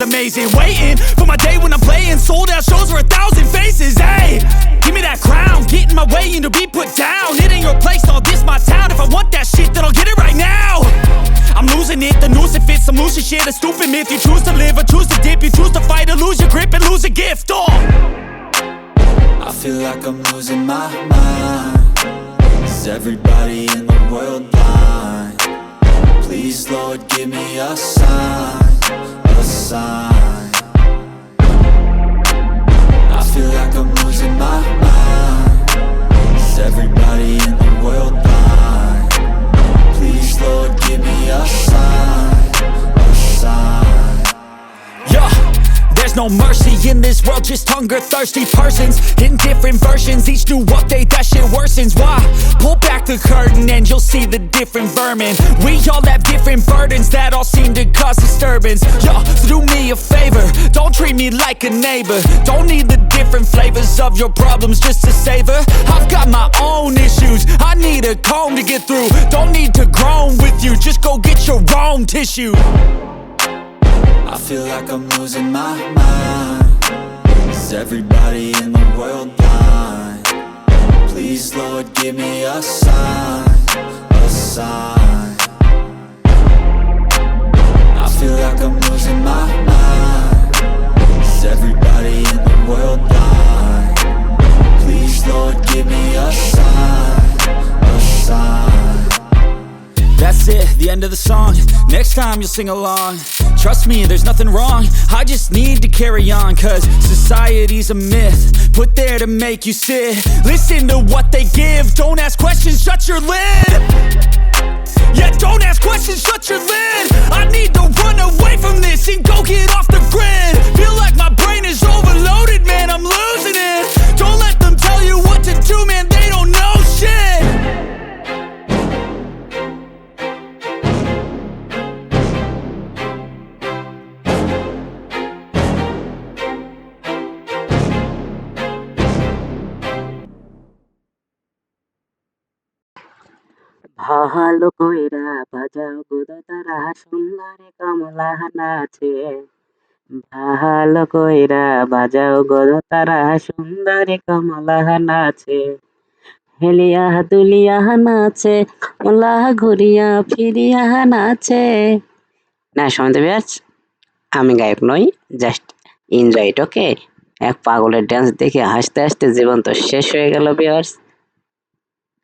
amazing. Waiting for my day when I'm playing sold out shows for a thousand faces. Hey, give me that crown, get in my way and to be put down. It ain't your place, all this my town. If I want that shit, then I'll get it right now. I'm losing it, the noose it fits. I'm losing shit, a stupid myth. You choose to live or choose to dip. You choose to fight or lose your grip and lose a gift. Oh. I feel like I'm losing my mind Is everybody in the world blind? Please Lord give me a sign A sign I feel like I'm losing my mind Is everybody in the world blind? Please Lord give me a sign A sign Yeah, there's no mercy in this world, just hunger thirsty persons in different versions. Each new update, that shit worsens. Why? Curtain and you'll see the different vermin. We all have different burdens that all seem to cause disturbance. Yo, so do me a favor, don't treat me like a neighbor. Don't need the different flavors of your problems just to savor. I've got my own issues, I need a comb to get through. Don't need to groan with you, just go get your own tissue. I feel like I'm losing my mind Is everybody in the world? Please Lord give me a sign A sign end of the song. Next time you'll sing along. Trust me, there's nothing wrong. I just need to carry on, cause society's a myth. Put there to make you sit. Listen to what they give. Don't ask questions, shut your lid. ভালো কইরা বাজাও গুদো তারা, সুন্দরী কমলা নাচে ভালো কইরা বাজাও গুদো তারা, সুন্দরী কমলা নাচে হেলিয়া দুলিয়া নাচে ওলা ঘুরিয়া ফিরিয়া নাচে না শুনতে পেয়েছ আমি গায়ক নই জাস্ট এনজয় ওকে এক পাগলের ড্যান্স দেখে হাসতে হাসতে জীবন তো শেষ হয়ে গেল বিয়ার্স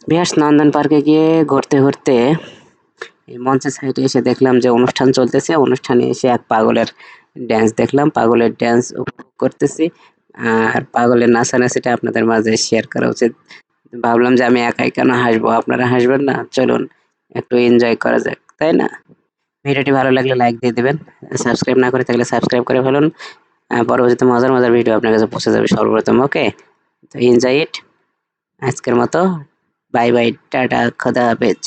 বিহার্স নন্দন পার্কে গিয়ে ঘুরতে ঘুরতে এই মঞ্চের সাইডে এসে দেখলাম যে অনুষ্ঠান চলতেছে। অনুষ্ঠানে এসে এক পাগলের ড্যান্স দেখলাম। পাগলের ড্যান্স উপভোগ করতেছি। আর পাগলের নাচানাচিটা আপনাদের মাঝে শেয়ার করা উচিত। ভাবলাম যে আমি একাই কেন হাসবো? আপনারা হাসবেন না? চলুন, একটু এনজয় করা যাক, তাই না? ভিডিওটি ভালো লাগলে লাইক দিয়ে দেবেন। সাবস্ক্রাইব না করে থাকলে সাবস্ক্রাইব করে ফেলুন। পরবর্তীতে মজার মজার ভিডিও আপনার কাছে পৌঁছে যাবে সর্বপ্রথম ওকে তো এনজয় ইট আজকের মতো বাই বাই টাটা খোদা হাফেজ।